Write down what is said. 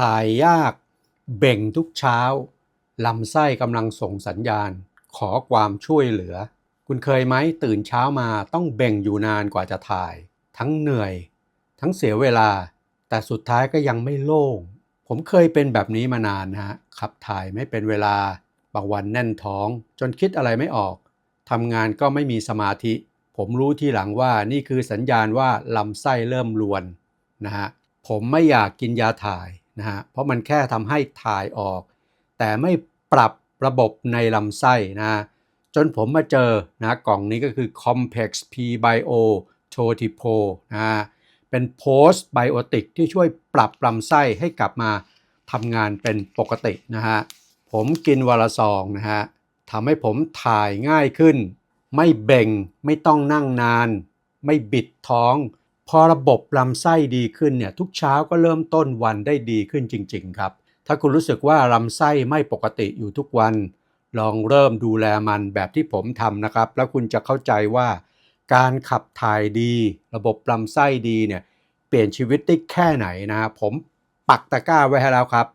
ถ่ายยาก เบ่งทุกเช้าลำไส้กำลังส่งสัญญาณ ขอความช่วยเหลือ คุณเคยไหมตื่นเช้ามาต้องเบ่งอยู่นานกว่าจะถ่าย ทั้งเหนื่อย ทั้งเสียเวลา แต่สุดท้ายก็ยังไม่โล่ง ผมเคยเป็นแบบนี้มานานนะฮะขับถ่ายไม่เป็นเวลา บางวันแน่นท้อง จนคิดอะไรไม่ออกทำงานก็ไม่มีสมาธิ ผมรู้ทีหลังว่านี่คือสัญญาณว่าลำไส้เริ่มรวนนะฮะผมไม่อยากกินยาถ่าย นะฮะเพราะมันแค่ทำให้ถ่ายออก แต่ไม่ปรับระบบในลำไส้นะจนผมมาเจอนะกล่องนี้ก็คือ Complex P Bio t o t i p o นะเป็นโพสต์ไบโอติกที่ช่วยปรับลำไส้ให้กลับมาทำงานเป็นปกตินะฮะผมกินวันละซองนะฮะทำให้ผมถ่ายง่ายขึ้น ไม่เบ่ง ไม่ต้องนั่งนาน ไม่บิดท้อง พอระบบลำไส้ดีขึ้นเนี่ยทุกเช้าก็เริ่มต้นวันได้ดีขึ้นจริง ๆ ครับ ถ้าคุณรู้สึกว่าลำไส้ไม่ปกติอยู่ทุกวัน ลองเริ่มดูแลมันแบบที่ผมทำนะครับ แล้วคุณจะเข้าใจว่า การขับถ่ายดี ระบบลำไส้ดีเนี่ยเปลี่ยนชีวิตได้แค่ไหนนะ ผมปักตะกร้าไว้ให้แล้วครับ